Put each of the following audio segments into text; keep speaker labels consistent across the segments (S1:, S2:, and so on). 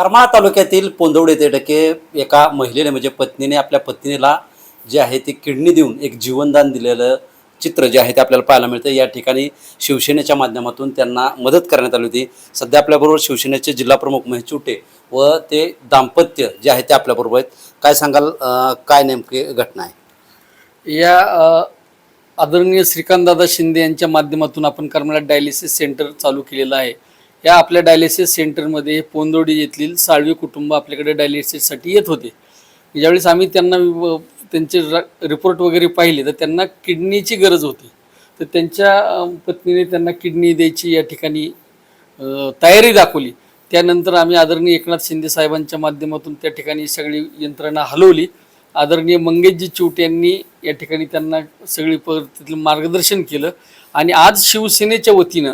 S1: करमाळा तालुक्यातील पोंदवडे ते टक्के एका महिलेने म्हणजे पत्नीने आपल्या पत्नीला जे आहे ते किडनी देऊन एक जीवनदान दिलेलं चित्र जे आहे ते आपल्याला पाहायला मिळतं या ठिकाणी शिवसेनेच्या माध्यमातून त्यांना मदत करण्यात आली होती. सध्या आपल्याबरोबर शिवसेनेचे जिल्हाप्रमुख महेश चुटे व ते दाम्पत्य जे आहे ते आपल्याबरोबर आहेत. काय सांगाल? काय नेमकी घटना आहे?
S2: या आदरणीय श्रीकांतदादा शिंदे यांच्या माध्यमातून आपण करमाळा डायलिसिस सेंटर चालू केलेलं आहे. या आपल्या डायलिसिस सेंटरमध्ये पोंदोडी येथील साळवी कुटुंब आपल्याकडे डायलिसिससाठी येत होते. ज्यावेळेस आम्ही त्यांना त्यांचे र- रिपोर्ट वगैरे पाहिले तर त्यांना किडनीची गरज होती. तर त्यांच्या पत्नीने त्यांना किडनी द्यायची या ठिकाणी तयारी दाखवली. त्यानंतर आम्ही आदरणीय एकनाथ शिंदे साहेबांच्या माध्यमातून त्या ठिकाणी सगळी यंत्रणा हलवली. आदरणीय मंगेशजी चिवट यांनी या ठिकाणी त्यांना सगळी तिथलं मार्गदर्शन केलं. आणि आज शिवसेनेच्या वतीनं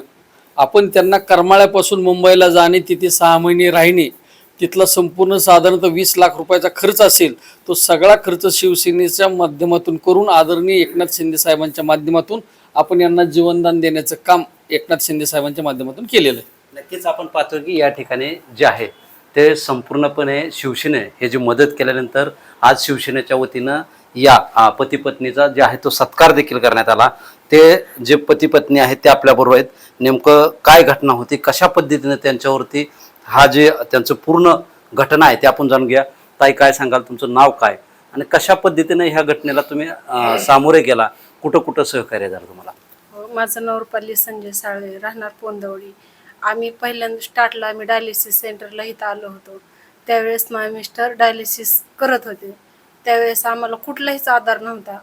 S2: आपण त्यांना करमाळ्यापासून मुंबईला जाणे तिथे सहा महिने राहणे तिथला संपूर्ण साधारणतः वीस लाख रुपयाचा खर्च असेल तो सगळा खर्च शिवसेनेच्या माध्यमातून करून आदरणीय एकनाथ शिंदे साहेबांच्या माध्यमातून आपण यांना जीवनदान देण्याचं काम एकनाथ शिंदे साहेबांच्या माध्यमातून केलेलं आहे.
S1: नक्कीच आपण पाहतो की या ठिकाणी जे आहे ते संपूर्णपणे शिवसेने हे जी मदत केल्यानंतर आज शिवसेनेच्या वतीनं या पती पत्नीचा जे आहे तो सत्कार देखील करण्यात आला. ते जे पती पत्नी आहेत ते आपल्याबरोबर आहेत. नेमकं काय घटना होती? कशा पद्धतीनं त्यांच्यावरती हा जे त्यांचं पूर्ण घटना आहे ते आपण जाणून घ्या ताई काय सांगाल? तुमचं नाव काय? आणि कशा पद्धतीनं ह्या घटनेला तुम्ही सामोरे गेला? कुठं कुठं सहकार्य झालं तुम्हाला?
S3: हो, माझं नवरपल्ली संजय साळे राहणार पोंदवडी. आम्ही पहिल्यांदा स्टार्टला आम्ही डायलिसिस सेंटरला इथं आलो होतो. त्यावेळेस माझे मिस्टर डायलिसिस करत होते. त्यावेळेस आम्हाला कुठलाहीच आधार नव्हता.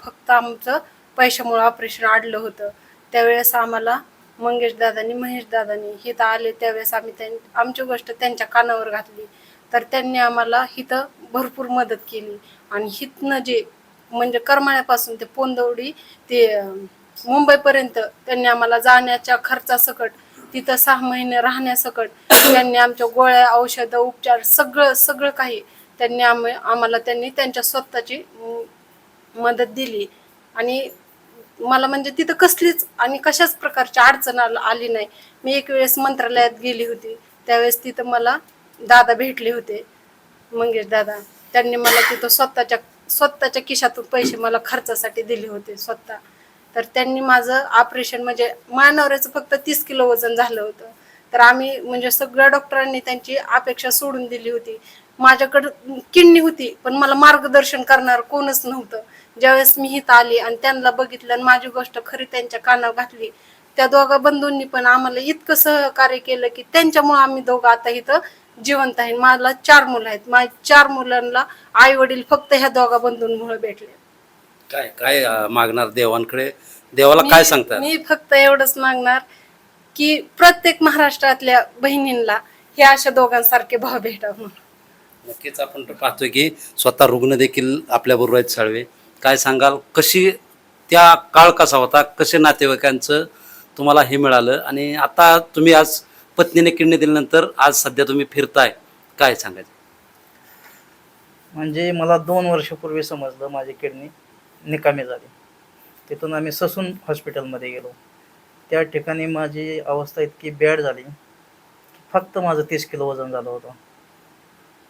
S3: फक्त आमचं पैशामुळे ऑपरेशन आडलं होतं. त्यावेळेस आम्हाला मंगेश दादानी महेश दादानी हिथं आले. त्यावेळेस आम्ही त्यां आमची गोष्ट त्यांच्या कानावर घातली. तर त्यांनी आम्हाला हिथं भरपूर मदत केली. आणि हितनं जे म्हणजे करमाळ्यापासून ते पोंदवडी ते मुंबईपर्यंत त्यांनी आम्हाला जाण्याच्या खर्चासकट तिथं सहा महिने राहण्यासकट त्यांनी आमच्या गोळ्या औषधं उपचार सगळं सगळं काही त्यांनी आम आम्हाला त्यांनी त्यांच्या स्वतःची मदत दिली. आणि मला म्हणजे तिथं कसलीच आणि कशाच प्रकारची अडचण आली नाही. मी एक वेळेस मंत्रालयात गेली होती. त्यावेळेस तिथं मला दादा भेटले होते मंगेश दादा. त्यांनी मला तिथं स्वतःच्या स्वतःच्या खिशातून पैसे मला खर्चासाठी दिले होते स्वतः. तर त्यांनी माझं ऑपरेशन म्हणजे मानवऱ्याचं फक्त तीस किलो वजन झालं होतं. तर आम्ही म्हणजे सगळ्या डॉक्टरांनी त्यांची अपेक्षा सोडून दिली होती. माझ्याकडं किडनी होती पण मला मार्गदर्शन करणार कोणच नव्हतं. ज्यावेळेस मी इथं आली आणि त्यांना बघितलं आणि माझी गोष्ट खरी त्यांच्या कानावर घातली त्या दोघा बंधूंनी पण आम्हाला इतकं सहकार्य केलं की त्यांच्यामुळे आम्ही दोघं आता इथं जिवंत आहे. मला चार मुलं आहेत. माझ्या चार मुलांना आई वडील फक्त ह्या दोघा बंधूंमुळे भेटले.
S1: काय काय अं, मागणार देवांकडे? देवाला काय
S3: मी-
S1: सांगतात?
S3: मी फक्त एवढंच मागणार की प्रत्येक महाराष्ट्रातल्या बहिणींना हे अशा दोघांसारखे भाव भेटावं म्हणून.
S1: नक्कीच आपण तर पाहतोय की स्वतः रुग्ण देखील आपल्याबरोबर आहेत साळवे. काय सांगाल? कशी त्या काळ कसा होता? कसे नातेवाईकांचं तुम्हाला हे मिळालं? आणि आता तुम्ही आज पत्नीने किडनी दिल्यानंतर आज सध्या तुम्ही फिरताय. काय सांगायचं?
S4: म्हणजे मला दोन वर्षापूर्वी समजलं माझी किडनी निकामी झाली. तिथून आम्ही ससून हॉस्पिटलमध्ये गेलो. त्या ठिकाणी माझी अवस्था इतकी बॅड झाली. फक्त माझं तीस किलो वजन झालं होतं.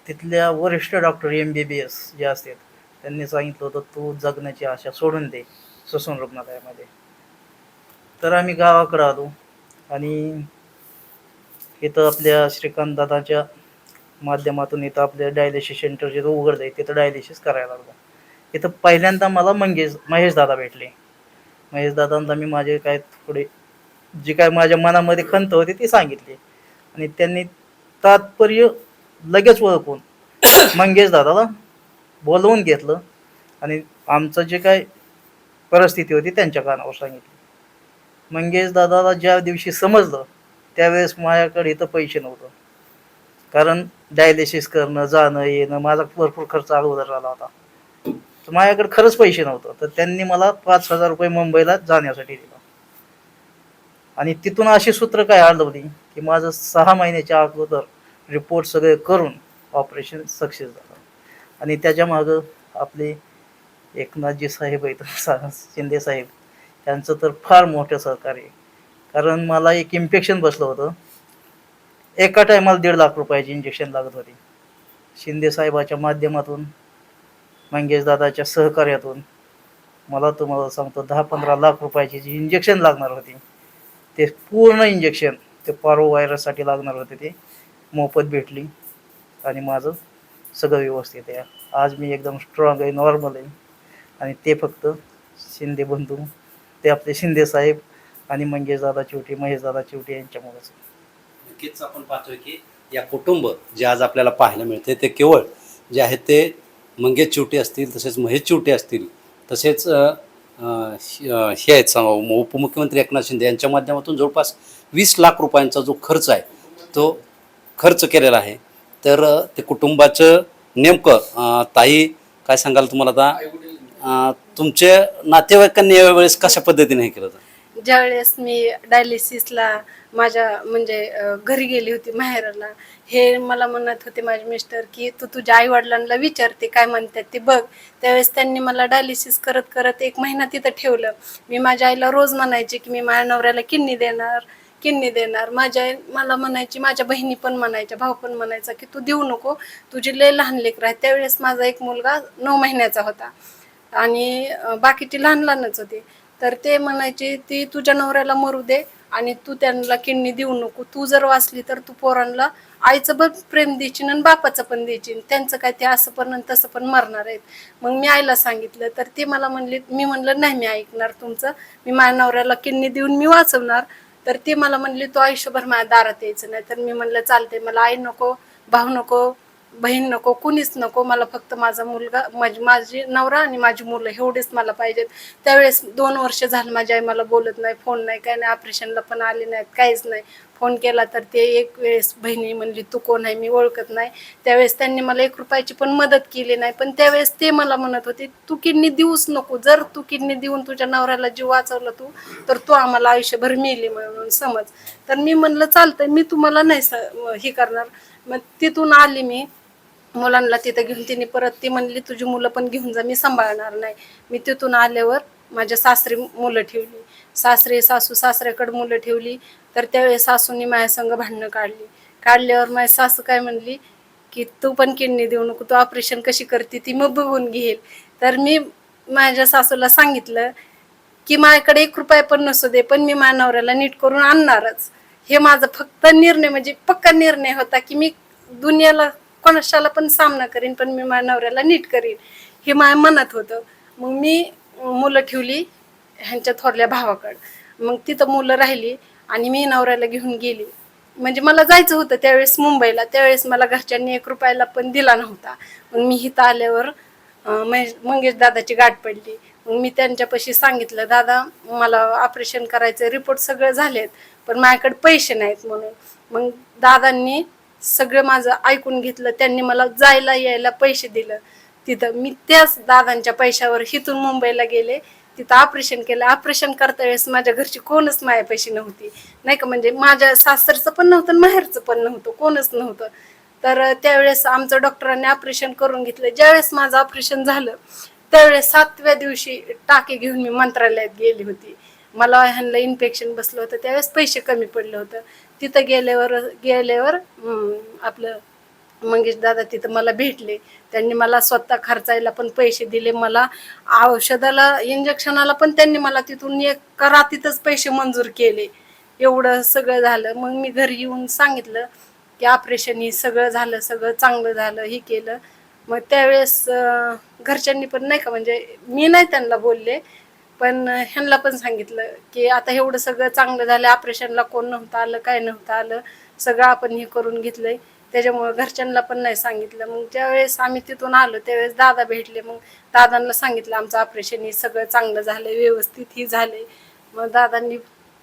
S4: तिथल्या वरिष्ठ doctor M B B S जे असतात त्यांनी सांगितलं होतं तू जगण्याची आशा सोडून दे ससून रुग्णालयामध्ये. तर आम्ही गावाकडं आलो आणि इथं आपल्या श्रीकांत दादाच्या माध्यमातून इथं आपल्या डायलिसिस सेंटर जिथं उघडलं आहे तिथं डायलिसिस करायला लागलो. इथं पहिल्यांदा मला मंगेश महेश दादा भेटले. महेश दादांना मी माझे काय थोडे जी काय माझ्या मनामध्ये खंत होती ती सांगितली. आणि त्यांनी तात्पर्य लगेच ओळखून मंगेश दादाला बोलवून घेतलं आणि आमचं जे काय परिस्थिती होती त्यांच्या कानावर सांगितली. मंगेश दादाला ज्या दिवशी समजलं त्यावेळेस माझ्याकडे इथं पैसे नव्हतं. कारण डायलिसिस करणं जाणं येणं माझा भरपूर खर्च अगोदर झाला होता. तर माझ्याकडे खरंच पैसे नव्हतं. तर त्यांनी मला पाच हजार रुपये मुंबईला जाण्यासाठी दिला. आणि तिथून अशी सूत्र काय आढळली की माझं सहा महिन्याच्या अगोदर रिपोर्ट सगळे करून ऑपरेशन सक्सेस झालं. आणि त्याच्या मागं आपले एकनाथजी साहेब आहेत सा- शिंदे साहेब त्यांचं तर फार मोठं सहकार्य आहे. कारण मला एक इन्फेक्शन बसलं होतं. एका टायमाला दीड लाख रुपयाची इंजेक्शन लागत होती. शिंदे साहेबाच्या माध्यमातून मंगेश दादाच्या सहकार्यातून मला तुम्हाला सांगतो दहा पंधरा लाख रुपयाची जी इंजेक्शन लागणार होती ते पूर्ण इंजेक्शन ते पारो व्हायरससाठी लागणार होते ते. मोफत भेटली आणि माझं सगळं व्यवस्थित आहे. आज मी एकदम स्ट्रॉंग आहे नॉर्मल आहे. आणि ते फक्त शिंदे बंधू ते आपले शिंदे साहेब आणि मंगेश दादा चिवटे महेश दादा चिवटे यांच्यामुळेच
S1: नक्कीच आपण पाहतोय की या कुटुंब जे आज आपल्याला पाहायला मिळते ते केवळ जे आहेत ते मंगेश चिवटे असतील तसेच महेश चिवटे असतील तसेच हे आहेत उपमुख्यमंत्री एकनाथ शिंदे यांच्या माध्यमातून जवळपास वीस लाख रुपयांचा जो खर्च आहे तो खर्च केलेला आहे. तर ते कुटुंबाचं नेमकं ताई काय सांगाल तुम्हाला आता? तुमच्या नातेवाईकांनी यावेळेस कशा पद्धतीने हे केलं होतं?
S3: ज्यावेळेस मी डायलिसिसला माझ्या म्हणजे घरी गेली होती माहेराला हे मला म्हणत होते माझे मिस्टर की तू तुझ्या आई वडिलांना काय म्हणतात ते बघ. त्यावेळेस त्यांनी मला डायलिसिस करत करत एक महिना तिथं ठेवलं. मी माझ्या आईला रोज म्हणायचे की मी माझ्या नवऱ्याला किडनी देणार किडनी देणार. माझ्या मला म्हणायची माझ्या बहिणी पण म्हणायच्या भाऊ पण म्हणायचा की तू देऊ नको तुझी लय लहान लेकर आहे त्यावेळेस माझा एक मुलगा नऊ महिन्याचा होता. आणि बाकीची लहान लहानच होती. तर ते म्हणायचे ती तुझ्या नवऱ्याला मरू दे आणि तू त्यांना किडनी देऊ नको. तू जर वाचली तर तू पोरांना आईचं पण प्रेम द्यायची आणि बापाचं पण द्यायची त्यांचं काय ते असं पण आणि तसं पण मरणार आहेत. मग मी आईला सांगितलं तर ते मला म्हणले मी म्हणलं नाही मी ऐकणार तुमचं. मी माझ्या नवऱ्याला किडनी देऊन मी वाचवणार. तर ती मला म्हणली तो आयुष्यभर माझ्या दारात यायचं नाही. तर मी म्हणलं चालते मला आई नको भाऊ नको बहीण नको कुणीच नको मला फक्त माझा मुलगा माझी माझी नवरा आणि माझी मुलं एवढेच मला पाहिजेत. त्यावेळेस दोन वर्ष झालं माझी आई मला बोलत नाही फोन नाही काय नाही ऑपरेशनला पण आले नाहीत काहीच नाही. फोन केला तर ते एक वेळेस बहिणी म्हणली तू कोण आहे? मी ओळखत नाही. त्यावेळेस त्यांनी मला एक रुपयाची पण मदत केली नाही पण त्यावेळेस ते मला म्हणत होते तू किडनी देऊच नको जर तू किडनी देऊन तुझ्या नवऱ्याला जीव वाचवला तू तर तू आम्हाला आयुष्यभर मिली म्हणून समज. तर मी म्हणलं चालतंय मी तुम्हाला नाही स- हे करणार. मग तिथून आली मी मुलांना तिथं घेऊन तिने परत ती म्हणली तुझी मुलं पण घेऊन जा मी सांभाळणार नाही. मी तिथून आल्यावर माझ्या सासरी मुलं ठेवली. सासरे सासू सासऱ्याकडे मुलं ठेवली. तर त्यावेळेस सासूनी माझ्या संग भांडणं काढली. काढल्यावर माझी सासू काय म्हणली की तू पण किडनी देऊ नको तू ऑपरेशन कशी करते ती मग बघून घेईल. तर मी माझ्या सासूला सांगितलं की माझ्याकडे एक रुपया पण नसू दे पण मी माझ्या नवऱ्याला नीट करून आणणारच. हे माझं फक्त निर्णय म्हणजे पक्का निर्णय होता की मी दुनियाला कोणाशाला पण सामना करीन पण मी माझ्या नवऱ्याला नीट करीन. हे माझ्या मनात होतं. मग मी मुलं ठेवली ह्यांच्या थोरल्या भावाकडं. मग तिथं मुलं राहिली आणि मी नवऱ्याला घेऊन गेली. म्हणजे मला जायचं होतं त्यावेळेस मुंबईला. त्यावेळेस मला घरच्यांनी एक रुपयाला पण दिला नव्हता. मग मी इथं आल्यावर महेश- मंगेश दादाची गाठ पडली. मग मी त्यांच्यापाशी सांगितलं दादा मला ऑपरेशन करायचं रिपोर्ट सगळं झालेत पण माझ्याकडे पैसे नाहीत म्हणून. मग दादांनी सगळं माझं ऐकून घेतलं त्यांनी मला जायला यायला पैसे दिलं. तिथं मी त्याच दादांच्या पैशावर हिथून मुंबईला गेले. तिथं ऑपरेशन केलं. ऑपरेशन करता वेळेस माझ्या घरची कोणच माझ्या पैसे नव्हती. नाही का म्हणजे माझ्या सासरचं पण नव्हतं आणि माहेरचं पण नव्हतं. कोणच नव्हतं. तर त्यावेळेस आमचं डॉक्टरांनी ऑपरेशन करून घेतलं. ज्यावेळेस माझं ऑपरेशन झालं त्यावेळेस सातव्या दिवशी टाके घेऊन मी मंत्रालयात गेली होती. मला ह्यांना इन्फेक्शन बसलं होतं. त्यावेळेस पैसे कमी पडलं होतं. तिथं गेल्यावर गेल्यावर आपलं मंगेश दादा तिथं मला भेटले. त्यांनी मला स्वतः खर्चायला पण पैसे दिले. मला औषधाला इंजेक्शनाला पण त्यांनी मला तिथून एक करा तिथंच पैसे मंजूर केले. एवढं सगळं झालं. मग मी घरी येऊन सांगितलं की ऑपरेशन ही सगळं झालं सगळं चांगलं झालं हे केलं. मग त्यावेळेस घरच्यांनी पण नाही का म्हणजे मी नाही त्यांना बोलले. पण ह्यांना पण सांगितलं की आता एवढं सगळं चांगलं झालं ऑपरेशनला कोण नव्हतं आलं काय नव्हतं आलं सगळं आपण हे करून घेतलंय. त्याच्यामुळे घरच्यांना पण नाही सांगितलं. मग ज्यावेळेस आम्ही तिथून आलो त्यावेळेस दादा भेटले. मग दादांना सांगितलं आमचं ऑपरेशन हे सगळं चांगलं झालंय व्यवस्थित ही झालंय. मग दादांनी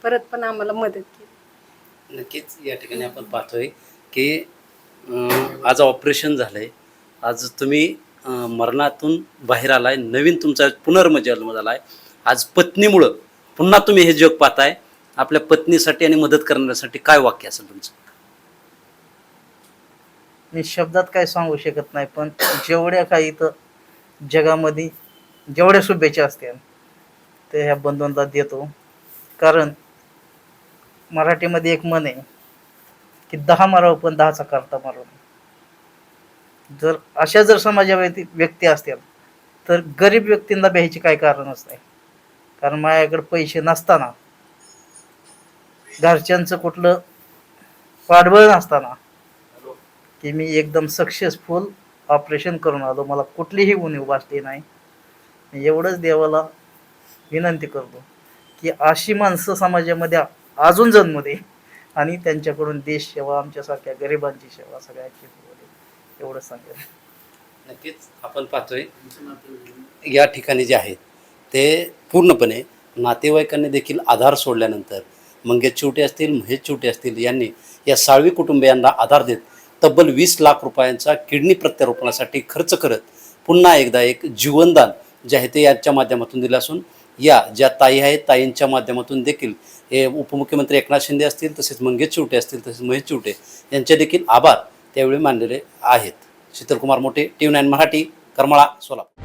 S3: परत पण आम्हाला मदत केली.
S1: नक्कीच या ठिकाणी आपण पाहतोय की आज ऑपरेशन झालंय. आज तुम्ही मरणातून बाहेर आलाय. नवीन तुमचा पुनर्जन्म झालाय. आज पत्नीमुळं पुन्हा तुम्ही हे जग पाहताय. आपल्या पत्नीसाठी आणि मदत करण्यासाठी काय वाक्य असेल तुमचं?
S4: मी शब्दात काय सांगू शकत नाही पण जेवढ्या काही इथं जगामध्ये जेवढ्या शुभेच्छा असतील ते ह्या बंधूंना देतो. कारण मराठीमध्ये एक मन आहे की दहा मारावं पण दहाचा करता मारावं जर अशा जर समाजा व्यक्ती व्यक्ती असतील तर गरीब व्यक्तींना भ्यायचे काय कारणच नाही. कारण माझ्याकडे पैसे नसताना घरच्यांचं कुठलं पाठबळ नसताना की मी एकदम सक्सेसफुल ऑपरेशन करून आलो. मला कुठलीही उणीव वाचली नाही. मी एवढंच देवाला विनंती करतो की अशी माणसं समाजामध्ये अजून जन्म दे आणि त्यांच्याकडून देश सेवा आमच्यासारख्या गरिबांची सेवा सगळ्याची एवढंच सांगेल
S1: नक्कीच. आपण पाहतोय या ठिकाणी जे आहेत ते पूर्णपणे नातेवाईकांनी देखील आधार सोडल्यानंतर मंगेश चिवटे असतील महेश चिवटे असतील यांनी या साळवी कुटुंबियांना आधार देत तब्बल वीस लाख रुपयांचा किडनी प्रत्यारोपणासाठी खर्च करत पुन्हा एकदा एक जीवनदान जे आहे ते यांच्या माध्यमातून दिलं असून या ज्या ताई आहेत ताईंच्या माध्यमातून देखील हे उपमुख्यमंत्री एकनाथ शिंदे असतील तसेच मंगेश चिवटे असतील तसेच महेश चिवटे यांचे देखील आभार त्यावेळी मानलेले आहेत. Sheetalkumar Mothe T nine Marathi Karmala Solapur.